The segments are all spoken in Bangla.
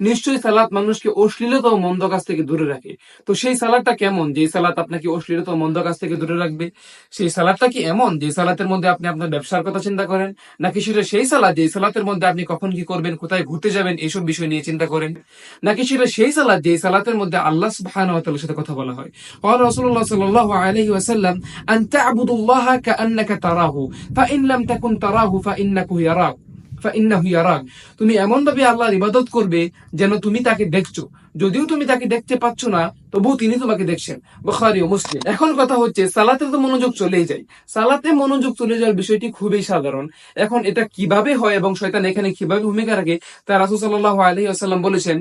নিশ্চয়ই সালাত মানুষকে অশ্লীলতা ও মন্দ কাজ থেকে দূরে রাখে তো সেই সালাদটা কেমন যে সালাত আপনাকে অশ্লীলতা ও মন্দ কাজ থেকে দূরে রাখবে সেই সালাদটা কি এমন যে সালাতের মধ্যে আপনি আপনার ব্যবসার কথা চিন্তা করেন নাকি সেটা সেই সালাদ যে সালাতের মধ্যে আপনি কখন কি করবেন কোথায় ঘুরতে যাবেন এইসব বিষয় নিয়ে চিন্তা করেন নাকি সেটা সেই সালাদ যে সালাতের মধ্যে আল্লাহ সুবহানাহু ওয়া তাআলার সাথে কথা বলা হয় قال رسول الله صلى الله عليه وسلم أن تعبد الله كأنك تراه فإن لم تكن تراه فإنه يراك فإنه يراك তুমি এমন ভাবে আল্লাহর ইবাদত করবে যেন তুমি তাকে দেখছ। যদিও তুমি তাকে দেখতে পাচ্ছ না তবুও তিনি তোমাকে দেখছেন, বুখারী ও মুসলিম। এখন কথা হচ্ছে, সালাতে তো মনোযোগ চলেই যায়। সালাতে মনোযোগ চলে যাওয়ার বিষয়টি খুবই সাধারণ। এখন এটা কীভাবে হয় এবং শয়তান এখানে কীভাবে ভূমিকা রাখে, তা রাসূল সাল্লাল্লাহু আলাইহি ওয়াসাল্লাম বলেছেন,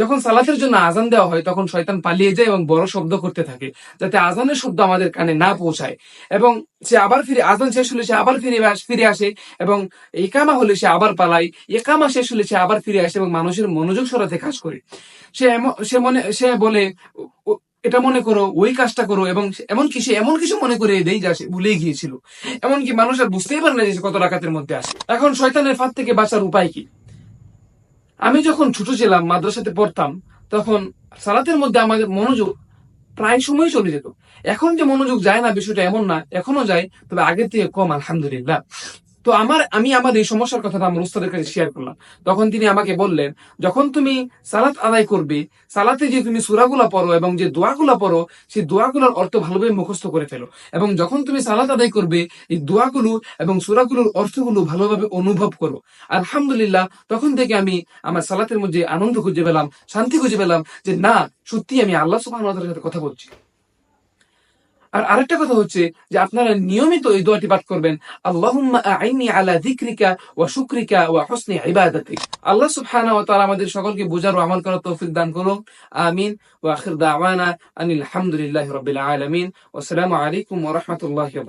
যখন সালাতের জন্য আজান দেওয়া হয়, তখন শয়তান পালিয়ে যায় এবং বড় শব্দ করতে থাকে, যাতে আজানের শব্দ আমাদের কানে না পৌঁছায়। এবং সে আবার ফিরে আজান শেষ হলে সে আবার ফিরে ফিরে আসে, এবং একামা হলে সে আবার পালায় একামা শেষ হলে সে আবার ফিরে আসে এবং মানুষের মনোযোগ সরাতে কাজ করে। সে সে মনে, সে বলে এটা মনে করো, ওই কাজটা করো এবং এমনকি সে এমন কিছু মনে করে দেই যা সে ভুলে গিয়েছিল। এমনকি মানুষ আর বুঝতেই পারে না যে কত রাকাতের মধ্যে আসে এখন শয়তানের ফাঁদ থেকে বাঁচার উপায় কি? আমি যখন ছোট ছিলাম, মাদ্রাসাতে পড়তাম, তখন সালাতের মধ্যে আমাদের মনোযোগ প্রায় সময় চলে যেত। এখন যে মনোযোগ যায় না, বিষয়টা এমন না এখনও যায়, তবে আগের থেকে কম, আলহামদুলিল্লাহ। তো আমার, আমি আমার এই সমস্যার কথাটা আমার উস্তাদের কাছে শেয়ার করলাম। তখন তিনি আমাকে বললেন, যখন তুমি সালাত আদায় করবে, সালাতে যে তুমি সুরাগুলা পড়ো এবং যে দোয়াগুলা পড়ো, সেই দোয়াগুলোর অর্থ ভালোভাবে মুখস্থ করে ফেলো। এবং যখন তুমি সালাত আদায় করবে, এই দোয়াগুলো এবং সুরাগুলোর অর্থগুলো ভালোভাবে অনুভব করো। আলহামদুলিল্লাহ, তখন থেকে আমি আমার সালাতের মধ্যে আনন্দ খুঁজে পেলাম, শান্তি খুঁজে পেলাম যে না সত্যি আমি আল্লাহ তাআলার সাথে কথা বলছি। আর আরেকটা কথা হচ্ছে যে আপনারা নিয়মিত এই দোয়াটি পাঠ করবেন আল্লাহ আমাদের সকলকে বোঝার ও আমল করার তৌফিক দান করুন আমিন। ওয়া আখির দাওয়ানা আনিল হামদুলিল্লাহি রাব্বিল আলামিন। ওয়া আসসালামু আলাইকুম ওয়া রাহমাতুল্লাহি ওয়া